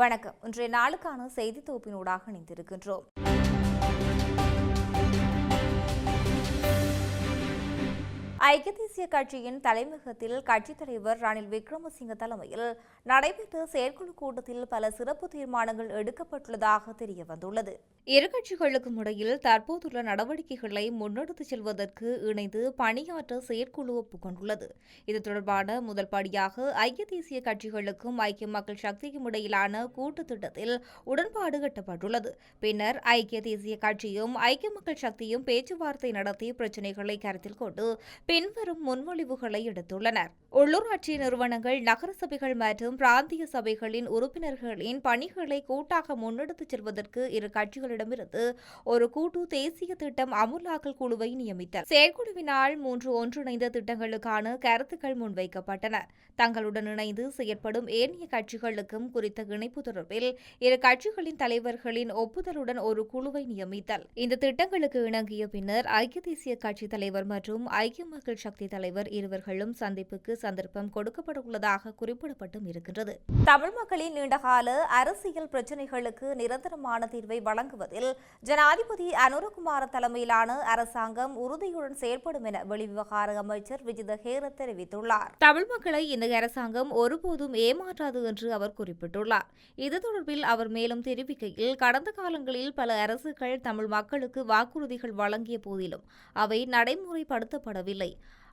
வணக்கம். இன்றைய நாளுக்கான செய்தி தொகுப்பினூடாக இணைந்திருக்கின்றோம். ஐக்கிய தேசிய கட்சியின் தலைமையகத்தில் கட்சித் தலைவர் ரணில் விக்ரமசிங்க தலைமையில் நடைபெற்ற செயற்குழு கூட்டத்தில் பல சிறப்பு தீர்மானங்கள் எடுக்கப்பட்டுள்ளதாக தெரிய வந்துள்ளது இரு கட்சிகளுக்கும் இடையில் தற்போதுள்ள நடவடிக்கைகளை முன்னெடுத்துச் செல்வதற்கு இணைந்து பணியாற்ற செயற்குழு ஒப்புக்கொண்டுள்ளது. இது தொடர்பான முதல் படியாக ஐக்கிய தேசிய கட்சிகளுக்கும் ஐக்கிய மக்கள் சக்திக்கும் இடையிலான கூட்டு திட்டத்தில் உடன்பாடு எட்டப்பட்டுள்ளது பின்னர் ஐக்கிய தேசிய கட்சியும் ஐக்கிய மக்கள் சக்தியும் பேச்சுவார்த்தை நடத்தி பிரச்சினைகளை கருத்தில் கொண்டு பின்வரும் முன்மொழிவுகளை எடுத்துள்ளனர். உள்ளூராட்சி நிறுவனங்கள் நகர சபைகள் மற்றும் பிராந்திய சபைகளின் உறுப்பினர்களின் பணிகளை கூட்டாக முன்னெடுத்துச் செல்வதற்கு இரு கட்சிகளிடமிருந்து ஒரு கூட்டு தேசிய திட்டம் அமுலாக்கல் குழுவை நியமித்தார் செயற்குழுவினால் மூன்று ஒன்றிணைந்த திட்டங்களுக்கான கருத்துக்கள் முன்வைக்கப்பட்டன. தங்களுடன் இணைந்து செயற்படும் ஏனைய கட்சிகளுக்கும் குறித்த இணைப்பு தொடர்பில் இரு கட்சிகளின் தலைவர்களின் ஒப்புதலுடன் ஒரு குழுவை நியமித்தல். இந்த திட்டங்களுக்கு இணங்கிய பின்னர் ஐக்கிய தேசிய கட்சி தலைவர் மற்றும் ஐக்கிய மக்கள் சக்தி தலைவர் இருவர்களும் சந்திப்புக்கு சந்தர்ப்பம் கொடுக்கப்பட உள்ளதாக குறிப்பிடப்பட்டும் இருக்கின்றது. தமிழ் மக்களின் நீண்டகால அரசியல் பிரச்சினைகளுக்கு நிரந்தரமான தீர்வை வழங்குவதில் ஜனாதிபதி அனுரகுமார தலைமையிலான அரசாங்கம் உறுதியுடன் செயல்படும் என வெளிவிவகார அமைச்சர் விஜித ஹேர தெரிவித்துள்ளார். தமிழ் மக்களை இந்த அரசாங்கம் ஒருபோதும் ஏமாற்றாது என்று அவர் குறிப்பிட்டுள்ளார். இது தொடர்பில் அவர் மேலும் தெரிவிக்கையில் கடந்த காலங்களில் பல அரசுகள் தமிழ் மக்களுக்கு வாக்குறுதிகள் வழங்கிய போதிலும் அவை நடைமுறைப்படுத்தப்படவில்லை. இல்லை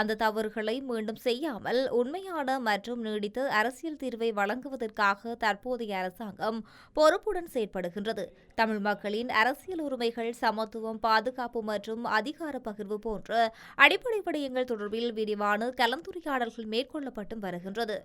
அந்த தவறுகளை மீண்டும் செய்யாமல் உண்மையான மற்றும் நீடித்த அரசியல் தீர்வை வழங்குவதற்காக தற்போதைய அரசாங்கம் பொறுப்புடன் செயற்படுகின்றது. தமிழ் மக்களின் அரசியல் உரிமைகள் சமத்துவம் பாதுகாப்பு மற்றும் அதிகார பகிர்வு போன்ற அடிப்படை விடயங்கள் தொடர்பில் விரிவான கலந்துரையாடல்கள் மேற்கொள்ளப்பட்டும் வருகின்றது.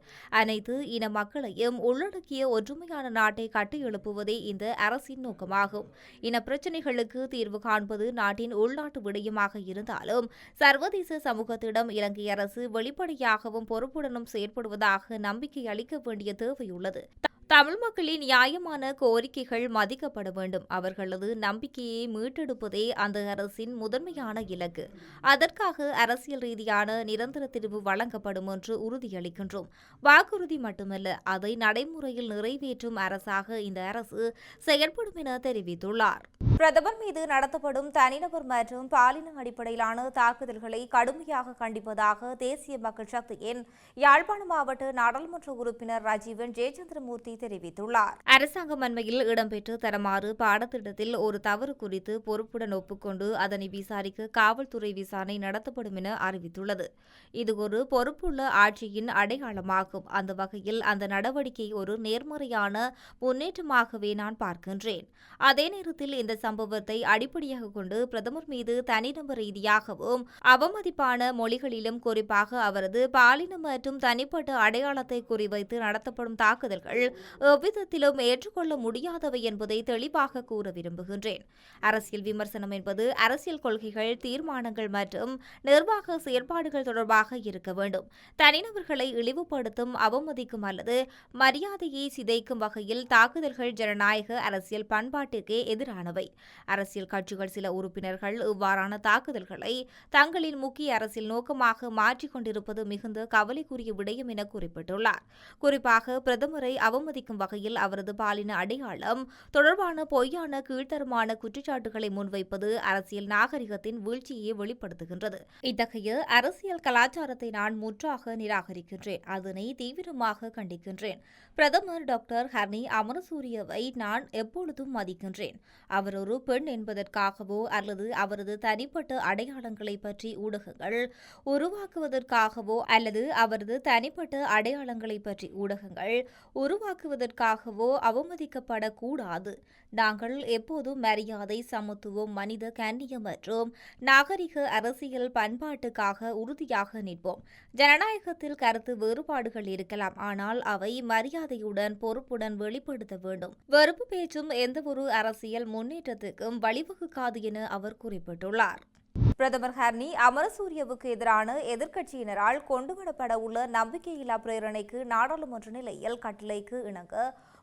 அனைத்து இன மக்களையும் உள்ளடக்கிய ஒற்றுமையான நாட்டை கட்டியெழுப்புவதே இந்த அரசின் நோக்கமாகும். இன பிரச்சினைகளுக்கு தீர்வு காண்பது நாட்டின் உள்நாட்டு விடயமாக இருந்தாலும் சர்வதேச சமூகத்திடம் இடம் இலங்கை அரசு வெளிப்படையாகவும் பொறுப்புடனும் செயற்படுவதாக நம்பிக்கை அளிக்க வேண்டிய தேவையுள்ளது. தமிழ் மக்களின் நியாயமான கோரிக்கைகள் மதிக்கப்பட வேண்டும். அவர்களது நம்பிக்கையை மீட்டெடுப்பதே அந்த அரசின் முதன்மையான இலக்கு. அதற்காக அரசியல் ரீதியான நிரந்தர தீர்வு வழங்கப்படும் என்று உறுதியளிக்கின்றோம். வாக்குறுதி மட்டுமல்ல அதை நடைமுறையில் நிறைவேற்றும் அரசாக இந்த அரசு செயல்படும் என தெரிவித்துள்ளார். பிரதமர் மீது நடத்தப்படும் தனிநபர் மற்றும் பாலின அடிப்படையிலான தாக்குதல்களை கடுமையாக கண்டிப்பதாக தேசிய மக்கள் சக்தியின் யாழ்ப்பாண மாவட்ட நாடாளுமன்ற உறுப்பினர் ராஜீவன் ஜெயச்சந்திரமூர்த்தி தெரிவித்துள்ளார். அரசாங்கம் அண்மையில் இடம்பெற்று தரமாறு பாடத்திட்டத்தில் ஒரு தவறு குறித்து பொறுப்புடன் ஒப்புக்கொண்டு அதனை விசாரிக்க காவல்துறை விசாரணை நடத்தப்படும் என அறிவித்துள்ளது. இது ஒரு பொறுப்புள்ள ஆட்சியின் அடையாளமாகும். அந்த வகையில் அந்த நடவடிக்கை ஒரு நேர்மறையான முன்னேற்றமாகவே நான் பார்க்கின்றேன். அதே நேரத்தில் இந்த சம்பவத்தை அடிப்படையாக கொண்டு பிரதமர் மீது தனிநபர் ரீதியாகவும் அவமதிப்பான மொழிகளிலும் குறிப்பாக அவரது பாலினம் மற்றும் தனிப்பட்ட அடையாளத்தை குறிவைத்து நடத்தப்படும் தாக்குதல்கள் எவ்விதத்திலும் ஏற்றுக்கொள்ள முடியாதவை என்பதை தெளிவாக கூற விரும்புகின்றேன். அரசியல் விமர்சனம் என்பது அரசியல் கொள்கைகள் தீர்மானங்கள் மற்றும் நிர்வாக செயற்பாடுகள் தொடர்பாக இருக்க வேண்டும். தனிநபர்களை இழிவுபடுத்தும் அவமதிக்கும் அல்லது மரியாதையை சிதைக்கும் வகையில் தாக்குதல்கள் ஜனநாயக அரசியல் பண்பாட்டுக்கே எதிரானவை. அரசியல் கட்சிகள் சில உறுப்பினர்கள் இவ்வாறான தாக்குதல்களை தங்களின் முக்கிய அரசியல் நோக்கமாக மாற்றிக் கொண்டிருப்பது மிகுந்த கவலைக்குரிய விடயம் என குறிப்பிட்டுள்ளார். குறிப்பாக பிரதமரை அவமதி அவமதிக்கும் வகையில் அவரது பாலின அடையாளம் தொடர்பான பொய்யான கீழ்த்தரமான குற்றச்சாட்டுகளை முன்வைப்பது அரசியல் நாகரிகத்தின் வீழ்ச்சியை வெளிப்படுத்துகின்றது. இத்தகைய அரசியல் கலாச்சாரத்தை நான் முற்றாக நிராகரிக்கின்றேன். அதனை தீவிரமாக கண்டிக்கின்றேன். பிரதமர் டாக்டர் ஹர்னி அமரசூரியவை நான் எப்பொழுதும் மதிக்கின்றேன். அவர் ஒரு பெண் என்பதற்காகவோ அல்லது அவரது தனிப்பட்ட அடையாளங்களை பற்றி ஊடகங்கள் உருவாக்குவதற்காகவோ அல்லது அவரது தனிப்பட்ட அடையாளங்களை பற்றி ஊடகங்கள் உருவாக்க உருவாக்குவதற்காகவோ அவமதிக்கப்படக்கூடாது. நாங்கள் எப்போதும் மரியாதை சமத்துவம் மனித கண்ணியம் மற்றும் நாகரிக அரசியல் பண்பாட்டுக்காக உறுதியாக நிற்போம். ஜனநாயகத்தில் கருத்து வேறுபாடுகள் இருக்கலாம். ஆனால் அவை மரியாதையுடன் பொறுப்புடன் வெளிப்படுத்த வேண்டும். வெறுப்பு பேச்சும் எந்தவொரு அரசியல் முன்னேற்றத்துக்கும் வழிவகுக்காது என அவர் குறிப்பிட்டுள்ளார். பிரதமர் ஹர்னி அமரசூரியவுக்கு எதிரான எதிர்க்கட்சியினரால் கொண்டுவரப்பட உள்ள நம்பிக்கையில்லா பிரேரணைக்கு நாடாளுமன்ற நிலையில் கட்டளைக்கு இணங்க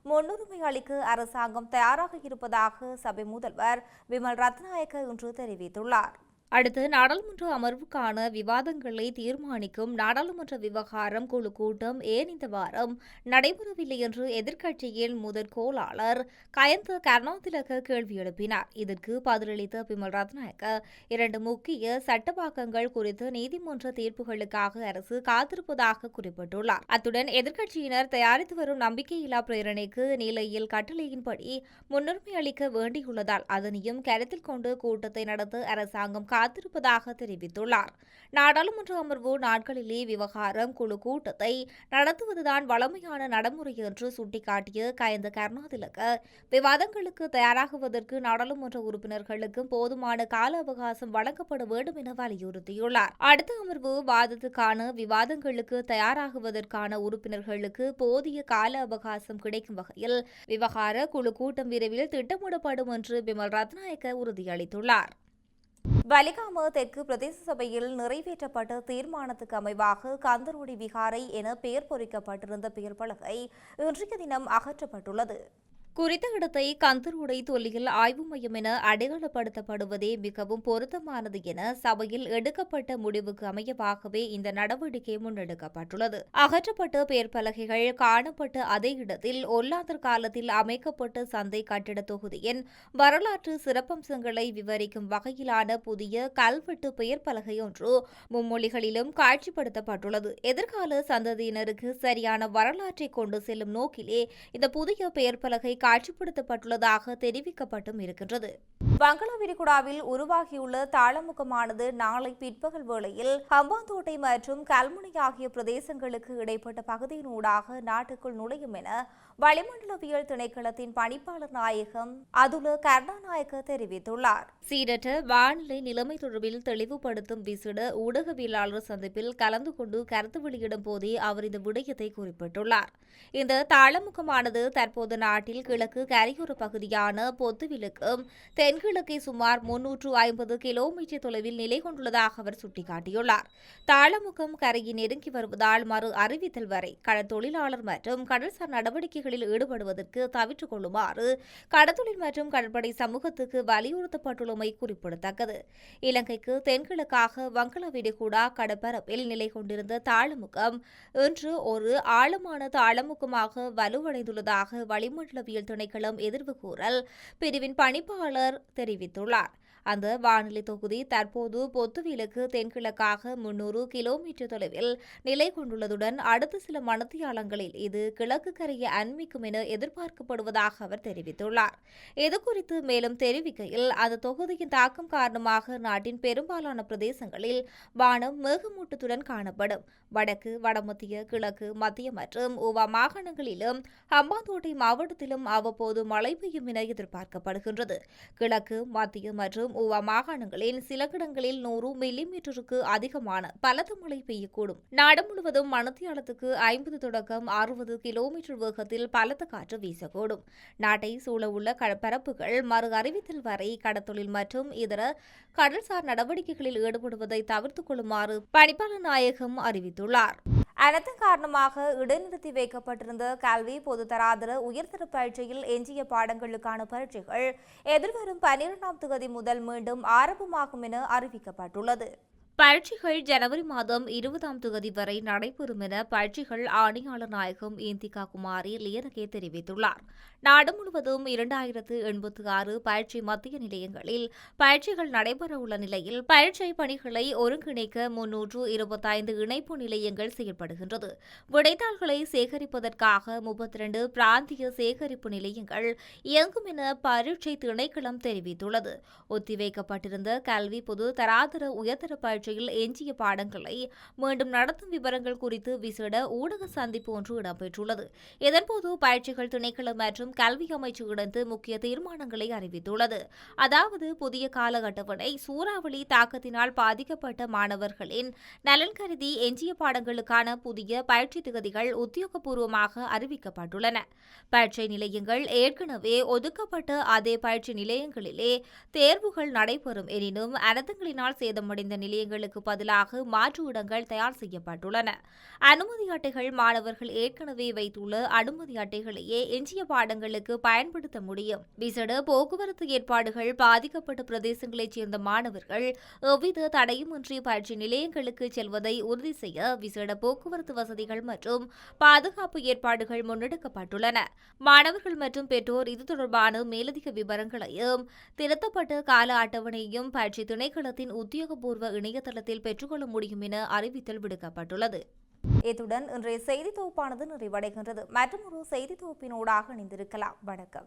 முன்னுரிமை அளிக்க அரசாங்கம் தயாராக இருப்பதாக சபை முதல்வர் விமல் ரத்நாயக்க இன்று தெரிவித்துள்ளார். அடுத்து நாடாளுமன்ற அமர்வுக்கான விவாதங்களை தீர்மானிக்கும் நாடாளுமன்ற விவகாரம் குழு கூட்டம் ஏன் இந்த வாரம் நடைபெறவில்லை என்று எதிர்க்கட்சியின் முதற்கோளாளர் கயந்த கருணாதிலக கேள்வி எழுப்பினார். இதற்கு பதிலளித்த பிமல் ரத்நாயக்க இரண்டு முக்கிய சட்டவாக்கங்கள் குறித்து நீதிமன்ற தீர்ப்புகளுக்காக அரசு காத்திருப்பதாக குறிப்பிட்டுள்ளார். அத்துடன் எதிர்க்கட்சியினர் தயாரித்து வரும் நம்பிக்கையில்லா பிரேரணைக்கு நிலையில் கட்டளையின்படி முன்னுரிமை அளிக்க வேண்டியுள்ளதால் அதனையும் கருத்தில் கொண்டு கூட்டத்தை நடத்த அரசாங்கம் காத்திருப்பதாக தெரிவித்துள்ளார். நாடாளுமன்ற அமர்வு நாட்களிலே விவகாரம் குழு கூட்டத்தை நடத்துவதுதான் வழமையான நடைமுறை என்று சுட்டிக்காட்டிய கயந்த கருணாதிலக விவாதங்களுக்கு தயாராகுவதற்கு நாடாளுமன்ற உறுப்பினர்களுக்கு போதுமான கால அவகாசம் வழங்கப்பட வேண்டும் என வலியுறுத்தியுள்ளார். அடுத்த அமர்வு வாதத்துக்கான விவாதங்களுக்கு தயாராகுவதற்கான உறுப்பினர்களுக்கு போதிய கால அவகாசம் கிடைக்கும் வகையில் விவகார குழு கூட்டம் விரைவில் திட்டமிடப்படும் என்று பிமல் ரத்நாயக்க உறுதியளித்துள்ளார். வலிகாம தெற்கு பிரதேச சபையில் நிறைவேற்றப்பட்ட தீர்மானத்துக்கு அமைவாக கந்தரோடி விகாரை என பெயர் பொறிக்கப்பட்டிருந்த பெயர் பலகை இன்றைய தினம் அகற்றப்பட்டுள்ளது. குறித்த இடத்தை கந்தரோடை தொல்லியல் ஆய்வு மையம் என அடையாளப்படுத்தப்படுவதே மிகவும் பொருத்தமானது என சபையில் எடுக்கப்பட்ட முடிவுக்கு அமையவாகவே இந்த நடவடிக்கை முன்னெடுக்கப்பட்டுள்ளது. அகற்றப்பட்ட பேர்பலகைகள் காணப்பட்ட அதே இடத்தில் ஒல்லாந்தர் காலத்தில் அமைக்கப்பட்ட சந்தை கட்டிட தொகுதியின் வரலாற்று சிறப்பம்சங்களை விவரிக்கும் வகையிலான புதிய கல்வெட்டு பெயர் பலகை ஒன்று மும்மொழிகளிலும் காட்சிப்படுத்தப்பட்டுள்ளது. எதிர்கால சந்ததியினருக்கு சரியான வரலாற்றை கொண்டு செல்லும் நோக்கிலே இந்த புதிய பெயர் பலகை காட்சிப்படுத்தப்பட்டுள்ளதாக தெரிவிக்கப்பட்டும் இருக்கின்றது. வங்கள விரிகுடாவில் உருவாகியுள்ள தாளமுகமானது நாளை பிற்பகல் வேளையில் ஹம்பாந்தோட்டை மற்றும் கல்முனை ஆகிய பிரதேசங்களுக்கு இடைப்பட்ட பகுதியினூடாக நாட்டுக்குள் நுழையும் என வளிமண்டலவியல் திணைக்களத்தின் பணிப்பாளர் நாயகம் அதுல கருணாநாயக்க தெரிவித்துள்ளார். சீரற்ற வானிலை நிலைமை தொடர்பில் தெளிவுபடுத்தும் விசிட ஊடகவியலாளர் சந்திப்பில் கலந்து கொண்டு கருத்து வெளியிடும் போதே அவர் இந்த விடயத்தை குறிப்பிட்டுள்ளார். இந்த தாளமுகமானது தற்போது நாட்டில் கிழக்கு கரையோர பகுதியான பொத்துவிலுக்கும் தென்கிழக்கே சுமார் முன்னூற்று ஐம்பது கிலோமீட்டர் தொலைவில் நிலை கொண்டுள்ளதாக அவர் சுட்டிக்காட்டியுள்ளார். தாளமுகம் கரையை நெருங்கி வருவதால் மறு அறிவித்தல் வரை கடற்தொழிலாளர் மற்றும் கடல்சார் நடவடிக்கைகளில் ஈடுபடுவதற்கு தவிற்றுக் கொள்ளுமாறு கடத்தொழில் மற்றும் கடற்படை சமூகத்துக்கு வலியுறுத்தப்பட்டுள்ளமை குறிப்பிடத்தக்கது. இலங்கைக்கு தென்கிழக்காக வங்கள விடிகுடா கடற்பரப்பில் நிலை கொண்டிருந்த தாளமுகம் இன்று ஒரு ஆழமான தாளமுகமாக வலுவடைந்துள்ளதாக வளிமண்டலவியல் திணைக்களம் எதிர்வு கூறல் பிரிவின் பணிப்பாளர் தெரிவித்துள்ளார். அந்த வானிலை தொகுதி தற்போது பொத்துவிலுக்கு தென்கிழக்காக முன்னூறு கிலோமீட்டர் தொலைவில் நிலை கொண்டுள்ளதுடன் அடுத்த சில மணத்தியாலங்களில் இது கிழக்கு கரையை அண்மிக்கும் என எதிர்பார்க்கப்படுவதாக அவர் தெரிவித்துள்ளார். இதுகுறித்து மேலும் தெரிவிக்கையில் அந்த தொகுதியின் தாக்கம் காரணமாக நாட்டின் பெரும்பாலான பிரதேசங்களில் வானம் மேகமூட்டத்துடன் காணப்படும். வடக்கு வடமத்திய கிழக்கு மத்திய மற்றும் உவா மாகாணங்களிலும் ஹம்பாந்தோட்டை மாவட்டத்திலும் அவ்வப்போது மழை பெய்யும் என எதிர்பார்க்கப்படுகின்றது. கிழக்கு மத்திய மற்றும் உவா மாகாணங்களில் சில இடங்களில் நூறு மில்லிமீட்டருக்கு அதிகமான பலத்த மழை பெய்யக்கூடும். நாடு முழுவதும் மணத்தியாலத்துக்கு ஐம்பது தொடக்கம் அறுபது கிலோமீட்டர் வேகத்தில் பலத்த காற்று வீசக்கூடும். நாட்டை சூழவுள்ள பரப்புகள் மறு அறிவித்தல் வரை கடத்தொழில் மற்றும் இதர கடல்சார் நடவடிக்கைகளில் ஈடுபடுவதை தவிர்த்துக் கொள்ளுமாறு பணிப்பாளர் நாயகம் அறிவித்துள்ளார். அனர்த்தம் காரணமாக இடைநிறுத்தி வைக்கப்பட்டிருந்த கல்வி பொதுத்தராதர உயர்தர பரீட்சையில் எஞ்சிய பாடங்களுக்கான பரீட்சைகள் எதிர்வரும் பன்னிரெண்டாம் தேதி முதல் மீண்டும் ஆரம்பமாகும் என அறிவிக்கப்பட்டுள்ளது. பயிற்சிகள் ஜனவரி மாதம் இருபதாம் தேதி வரை நடைபெறும் என பயிற்சிகள் ஆணையாளர் நாயகம் ஏந்திகா குமாரி லியனகே தெரிவித்துள்ளார். நாடு முழுவதும் இரண்டாயிரத்து எண்பத்தி ஆறு பயிற்சி மத்திய நிலையங்களில் பயிற்சிகள் நடைபெறவுள்ள நிலையில் பயிற்சி பணிகளை ஒருங்கிணைக்க முன்னூற்று இருபத்தைந்து இணைப்பு நிலையங்கள் செயல்படுகின்றது. விடைத்தாள்களை சேகரிப்பதற்காக முப்பத்தி இரண்டு பிராந்திய சேகரிப்பு நிலையங்கள் இயங்கும் என பரீட்சை திணைக்களம் தெரிவித்துள்ளது. ஒத்திவைக்கப்பட்டிருந்த கல்வி பொது தராதர உயர்தர பயிற்சி பரீட்சையில் எஞ்சிய பாடங்களை மீண்டும் நடத்தும் விவரங்கள் குறித்து விசேட ஊடக சந்திப்பு ஒன்று இடம்பெற்றுள்ளது. இதன்போது பயிற்சிகள் திணைக்களம் மற்றும் கல்வி அமைச்சு இணைந்து முக்கிய தீர்மானங்களை அறிவித்துள்ளது. அதாவது புதிய கால அட்டவணை சூறாவளி தாக்கத்தினால் பாதிக்கப்பட்ட மாணவர்களின் நலன் கருதி எஞ்சிய பாடங்களுக்கான புதிய பயிற்சி திகதிகள் உத்தியோகபூர்வமாக அறிவிக்கப்பட்டுள்ளன. பயிற்சி நிலையங்கள் ஏற்கனவே ஒதுக்கப்பட்ட அதே பயிற்சி நிலையங்களிலே தேர்வுகள் நடைபெறும் எனினும் அனர்த்தங்களினால் சேதமடைந்த நிலையங்கள் இடங்களுக்கு பதிலாக மாற்று இடங்கள் தயார் செய்யப்பட்டுள்ளன. அனுமதி அட்டைகள் மாணவர்கள் ஏற்கனவே வைத்துள்ள அனுமதி அட்டைகளையே எஞ்சிய பாடங்களுக்கு பயன்படுத்த முடியும். விசேட போக்குவரத்து ஏற்பாடுகள் பாதிக்கப்பட்ட பிரதேசங்களைச் சேர்ந்த மாணவர்கள் எவ்வித தடையுமின்றி பயிற்சி நிலையங்களுக்கு செல்வதை உறுதி செய்ய விசேட போக்குவரத்து வசதிகள் மற்றும் பாதுகாப்பு ஏற்பாடுகள் முன்னெடுக்கப்பட்டுள்ளன. மாணவர்கள் மற்றும் பெற்றோர் இது தொடர்பான மேலதிக விவரங்களையும் திருத்தப்பட்ட கால அட்டவணையையும் பயிற்சி திணைக்களத்தின் உத்தியோகபூர்வ இணையதளத்தில் பெற்றுக்கொள்ள முடியும் என அறிவித்தல் விடுக்கப்பட்டுள்ளது. இத்துடன் இன்றைய செய்தி தொகுப்பானது நிறைவடைகின்றது. மற்றொரு செய்தி தொகுப்பினோடாக இணைந்திருக்கலாம். வணக்கம்.